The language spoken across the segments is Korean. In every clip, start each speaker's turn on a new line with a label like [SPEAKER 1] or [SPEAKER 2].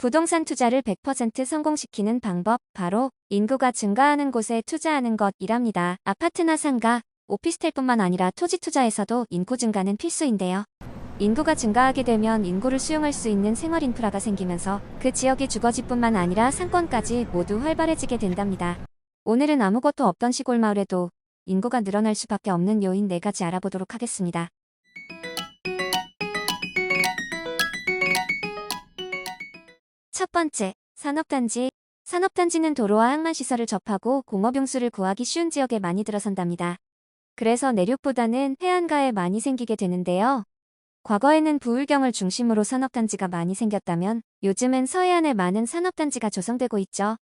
[SPEAKER 1] 부동산 투자를 100% 성공시키는 방법, 바로 인구가 증가하는 곳에 투자하는 것이랍니다. 아파트나 상가, 오피스텔뿐만 아니라 토지 투자에서도 인구 증가는 필수인데요. 인구가 증가하게 되면 인구를 수용할 수 있는 생활 인프라가 생기면서 그 지역의 주거지뿐만 아니라 상권까지 모두 활발해지게 된답니다. 오늘은 아무것도 없던 시골 마을에도 인구가 늘어날 수밖에 없는 요인 4가지 알아보도록 하겠습니다. 첫 번째, 산업단지. 산업단지는 도로와 항만시설을 접하고 공업용수를 구하기 쉬운 지역에 많이 들어선답니다. 그래서 내륙보다는 해안가에 많이 생기게 되는데요. 과거에는 부울경을 중심으로 산업단지가 많이 생겼다면 요즘은 서해안에 많은 산업단지가 조성되고 있죠.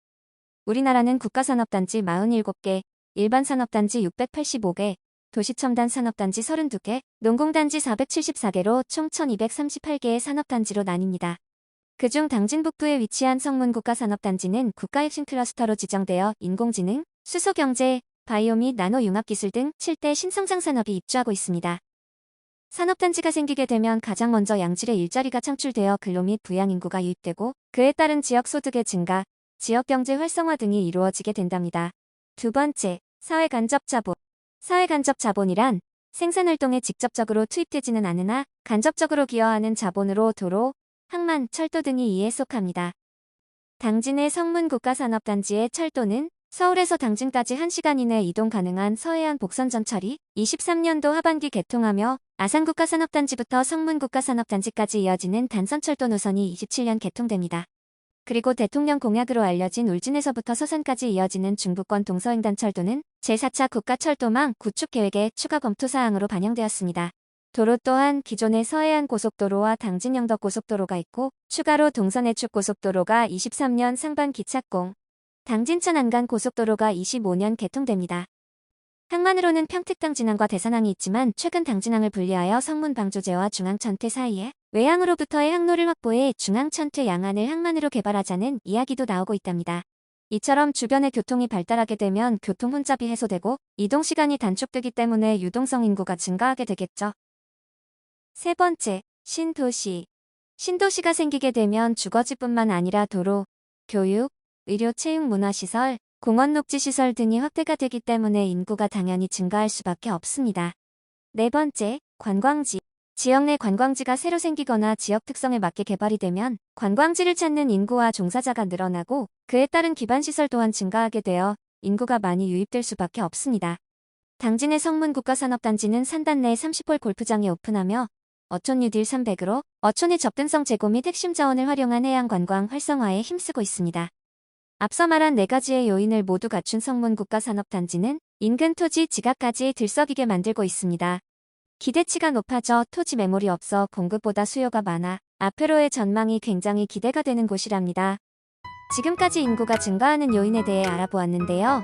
[SPEAKER 1] 우리나라는 국가산업단지 47개, 일반산업단지 685개, 도시첨단 산업단지 32개, 농공단지 474개로 총 1238개의 산업단지로 나뉩니다. 그중 당진 북부에 위치한 성문국가 산업단지는 국가핵심 클러스터로 지정되어 인공지능, 수소경제, 바이오 및 나노 융합기술 등 7대 신성장 산업이 입주하고 있습니다. 산업단지가 생기게 되면 가장 먼저 양질의 일자리가 창출되어 근로 및 부양 인구가 유입되고 그에 따른 지역 소득의 증가, 지역 경제 활성화 등이 이루어지게 된답니다. 두 번째, 사회 간접 자본. 사회 간접 자본이란 생산 활동에 직접적으로 투입되지는 않으나 간접적으로 기여하는 자본으로 도로, 항만, 철도 등이 이에 속합니다. 당진의 성문 국가산업단지의 철도는 서울에서 당진까지 1시간 이내 이동 가능한 서해안 복선전철이 23년도 하반기 개통하며 아산국가산업단지부터 성문국가산업단지까지 이어지는 단선철도 노선이 27년 개통됩니다. 그리고 대통령 공약으로 알려진 울진에서부터 서산까지 이어지는 중부권 동서횡단철도는 제4차 국가철도망 구축 계획의 추가 검토 사항으로 반영되었습니다. 도로 또한 기존의 서해안 고속도로와 당진 영덕 고속도로가 있고 추가로 동선 해축 고속도로가 23년 상반기 착공, 당진천 안간 고속도로가 25년 개통됩니다. 항만으로는 평택당 진항과 대산항이 있지만 최근 당진항을 분리하여 성문 방조제와 중앙천퇴 사이에 외항으로부터의 항로를 확보해 중앙천퇴 양안을 항만으로 개발하자는 이야기도 나오고 있답니다. 이처럼 주변의 교통이 발달하게 되면 교통 혼잡이 해소되고 이동 시간이 단축되기 때문에 유동성 인구가 증가하게 되겠죠. 세 번째, 신도시. 신도시가 생기게 되면 주거지뿐만 아니라 도로, 교육, 의료 체육 문화시설, 공원 녹지시설 등이 확대가 되기 때문에 인구가 당연히 증가할 수밖에 없습니다. 네 번째, 관광지. 지역 내 관광지가 새로 생기거나 지역 특성에 맞게 개발이 되면 관광지를 찾는 인구와 종사자가 늘어나고 그에 따른 기반시설 또한 증가하게 되어 인구가 많이 유입될 수밖에 없습니다. 당진의 성문 국가산업단지는 산단 내 30홀 골프장이 오픈하며 어촌 뉴딜 300으로 어촌의 접근성 제고 및 핵심 자원을 활용한 해양 관광 활성화에 힘쓰고 있습니다. 앞서 말한 네 가지의 요인을 모두 갖춘 성문 국가산업단지는 인근 토지 지각까지 들썩이게 만들고 있습니다. 기대치가 높아져 토지 매물이 없어 공급보다 수요가 많아 앞으로의 전망이 굉장히 기대가 되는 곳이랍니다. 지금까지 인구가 증가하는 요인에 대해 알아보았는데요.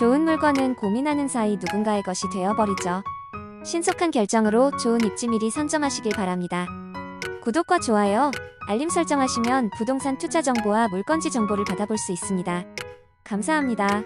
[SPEAKER 1] 좋은 물건은 고민하는 사이 누군가의 것이 되어버리죠. 신속한 결정으로 좋은 입지 미리 선점하시길 바랍니다. 구독과 좋아요, 알림 설정하시면 부동산 투자 정보와 물건지 정보를 받아볼 수 있습니다. 감사합니다.